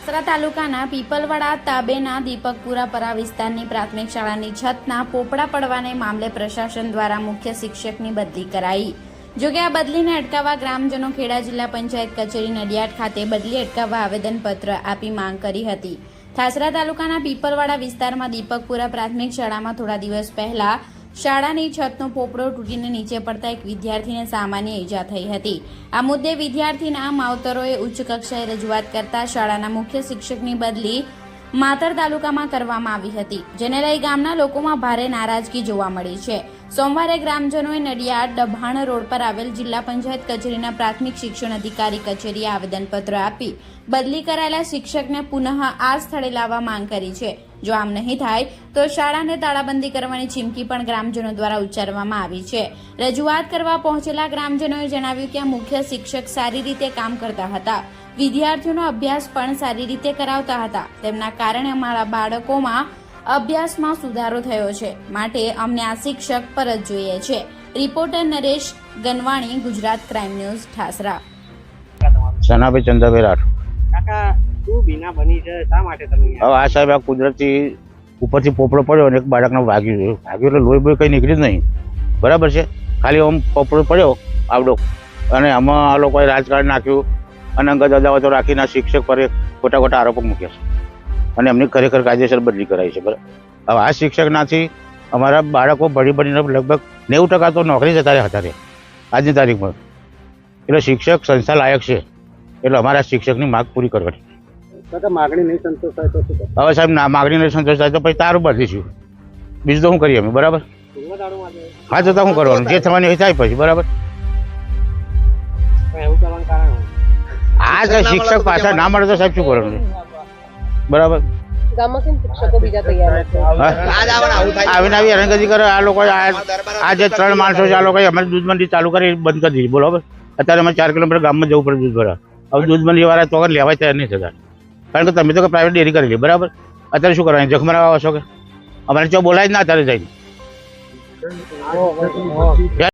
ઠાસરા તાલુકાના પીપલવાડા તાબેના દીપકપુરા પરા વિસ્તારની પ્રાથમિક શાળાની છતના પોપડા પડવાને મામલે પ્રશાસન દ્વારા મુખ્ય શિક્ષકની બદલી કરાઈ. જોકે આ બદલીને અટકાવવા ગ્રામજનો ખેડા જિલ્લા પંચાયત કચેરી નડિયાદ ખાતે બદલી અટકાવવા આવેદનપત્ર આપી માંગ કરી હતી. થાસરા તાલુકાના પીપલવાડા વિસ્તારમાં દીપકપુરા પ્રાથમિક શાળામાં થોડા દિવસ પહેલા શાળાની છતનો પોપડો તૂટીને નીચે પડતા એક વિદ્યાર્થીને સામાન્ય ઈજા થઈ હતી. આ મુદ્દે વિદ્યાર્થીના માવતરોએ ઉચ્ચ કક્ષાએ રજૂઆત કરતા શાળાના મુખ્ય શિક્ષકની બદલી માતર તાલુકામાં કરવામાં આવી હતી, જેને લઈ ગામના લોકોમાં ભારે નારાજગી જોવા મળી છે. સોમવારે ગ્રામજનોએ નડિયાદ ડભાણ રોડ પર આવેલ જિલ્લા પંચાયત કચેરીના પ્રાથમિક શિક્ષણ અધિકારી કચેરીએ આવેદનપત્ર આપી બદલી કરાયેલા શિક્ષકને પુનઃ આ સ્થળે લાવવા માંગ કરી છે. જો આમ નહીં થાય તો શાળાને તાળાબંધી કરવાની ચીમકી પણ ગ્રામજનો દ્વારા ઉચ્ચારવામાં આવી છે. રજૂઆત કરવા પહોંચેલા ગ્રામજનોએ જણાવ્યું કે આ મુખ્ય શિક્ષક સારી રીતે કામ કરતા હતા. વિદ્યાર્થીઓનો અભ્યાસ પણ સારી રીતે કરાવતા હતા. તેમના કારણે અમારા બાળકોમાં અભ્યાસમાં સુધારો થયો છે. માટે અમને આ શિક્ષક પરત જોઈએ છે. Reporter Naresh Ganwani Gujarat crime news Thasra. Sanabhai Chandrabhai Rathod. કાકા બીના બની છે? શા માટે હવે આ સાહેબ આ કુદરતી ઉપરથી પોપડો પડ્યો અને એક બાળકને વાગ્યું છે. વાગ્યું એટલે લોહી કંઈ નીકળી નહીં. બરાબર છે? ખાલી આમ પોપડો પડ્યો આવડો. અને આમાં આ લોકોએ રાજકારણ નાખ્યું અને અંગત અદાવતો રાખીને શિક્ષક પર ખોટા ખોટા આરોપો મૂક્યા છે. અને એમની ખરેખર કાયદેસર બદલી કરાઈ છે. બરાબર. હવે આ શિક્ષકનાથી અમારા બાળકો ભણી ભણીને લગભગ નેવું ટકા તો નોકરી જતા રહ્યા હતા આજની તારીખમાં. એટલે શિક્ષક સંસ્થા લાયક છે. એટલે અમારા શિક્ષકની માગ પૂરી કરવાની. કાકા માગણી નહીં તો શું હવે સાહેબ ના માગણી નહીં સંતોષ થાય તો પછી તારું બદલીશું બીજું તો શું કરીએ અમે બરાબર? હા તો શું કરવાનું? જે થવાની હોય થાય પછી બરાબર? એવું કરવાનું કારણ આ તો શિક્ષક પાછા ના મળે તો સાહેબ શું કરવાનું? બરાબર? ગામમાં કેમ શિક્ષકો બીજા તૈયાર નથી હા? આવીને આવી કરે આ લોકો આ જે ત્રણ માણસો છે આ લોકો અમે દૂધ મંડી ચાલુ કરી બંધ કરી દીધી બોલો અત્યારે અમે ચાર કિલોમીટર ગામમાં જવું પડે દૂધ ભરા હવે દૂધ મંડી વાળા તો લેવાય તૈયાર નહીં થતા. કારણ કે તમે તો પ્રાઇવેટ ડેરી કરેલી બરાબર? અત્યારે શું કરવાનું? જખ મરાવવા છો કે? અમારે જો બોલાય જ ના અત્યારે જઈને.